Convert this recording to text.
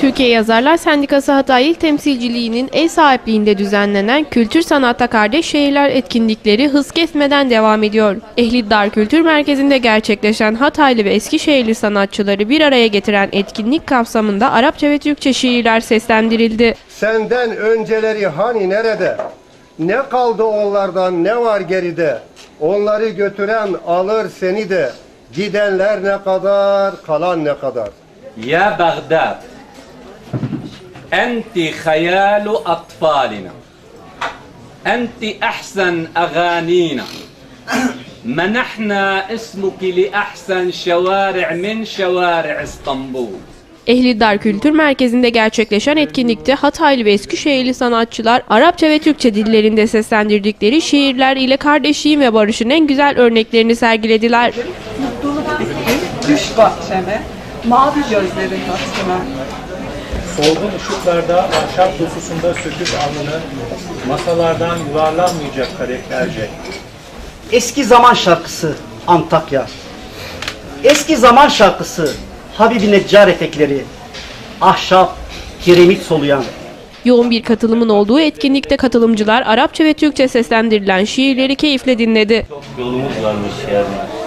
Türkiye Yazarlar Sendikası Hatay İl Temsilciliği'nin ev sahipliğinde düzenlenen Kültür Sanatta Kardeş Şehirler etkinlikleri hız kesmeden devam ediyor. Ehlidar Kültür Merkezi'nde gerçekleşen Hataylı ve Eskişehirli sanatçıları bir araya getiren etkinlik kapsamında Arapça ve Türkçe şiirler seslendirildi. Senden önceleri hani nerede? Ne kaldı onlardan ne var geride? Onları götüren alır seni de. Gidenler ne kadar, kalan ne kadar? Enti hayalu atfalina. Enti ahsen aganina. Menahna ismuki li ahsen şevâri' min şevâri' İstanbul. Ehli Dar Kültür Merkezi'nde gerçekleşen etkinlikte Hataylı ve Eskişehirli sanatçılar Arapça ve Türkçe dillerinde seslendirdikleri şiirler ile kardeşliğin ve barışın en güzel örneklerini sergilediler. Mutluluk bitti, düş bahçeme, mavi gözlerin aslına, Solgun ışıklarda ahşap dokusunda söküp alnını, masalardan yuvarlanmayacak kareklerce. Eski zaman şarkısı Antakya. Eski zaman şarkısı Habibi Neccar etekleri. Ahşap, kiremit soluyan. Yoğun bir katılımın olduğu etkinlikte katılımcılar Arapça ve Türkçe seslendirilen şiirleri keyifle dinledi. Yolumuz varmış yarına.